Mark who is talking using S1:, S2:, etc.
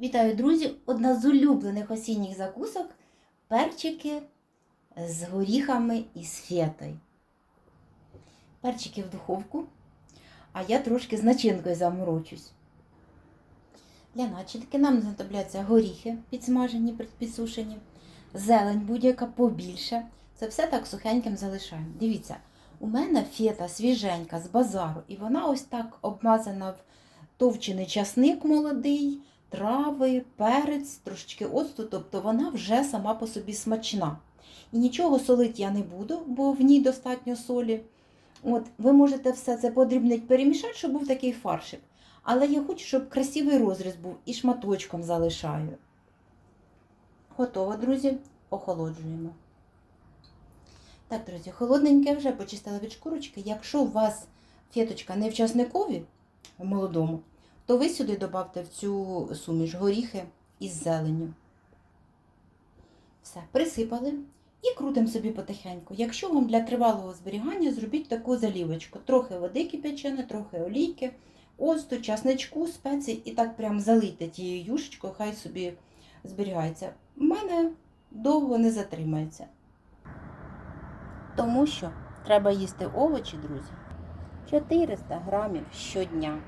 S1: Вітаю, друзі! Одна з улюблених осінніх закусок перчики з горіхами і з фетою. Перчики в духовку, а я трошки з начинкою заморочусь. Для начинки нам знадобляться горіхи підсмажені, підсушені, зелень будь-яка побільше. Це все так сухеньким залишаємо. Дивіться, у мене фета свіженька з базару, і вона ось так обмазана в товчений часник молодий, трави, перець, трошечки оцту, тобто вона вже сама по собі смачна. І нічого солити я не буду, бо в ній достатньо солі. От, ви можете все це подрібнить перемішати, щоб був такий фаршик. Але я хочу, щоб красивий розріз був і шматочком залишаю. Готово, друзі, охолоджуємо. Так, друзі, холодненьке вже почистила від шкурочки. Якщо у вас феточка не в часникові, в молодому, то ви сюди додавте в цю суміш горіхи із зеленню. Все, присипали і крутимо собі потихеньку. Якщо вам для тривалого зберігання, зробіть таку залівочку. Трохи води кипячене, трохи олійки, оцту, часничку, спецій і так прям залийте тією юшечкою, хай собі зберігається. У мене довго не затримається. Тому що треба їсти овочі, друзі, 400 грамів щодня.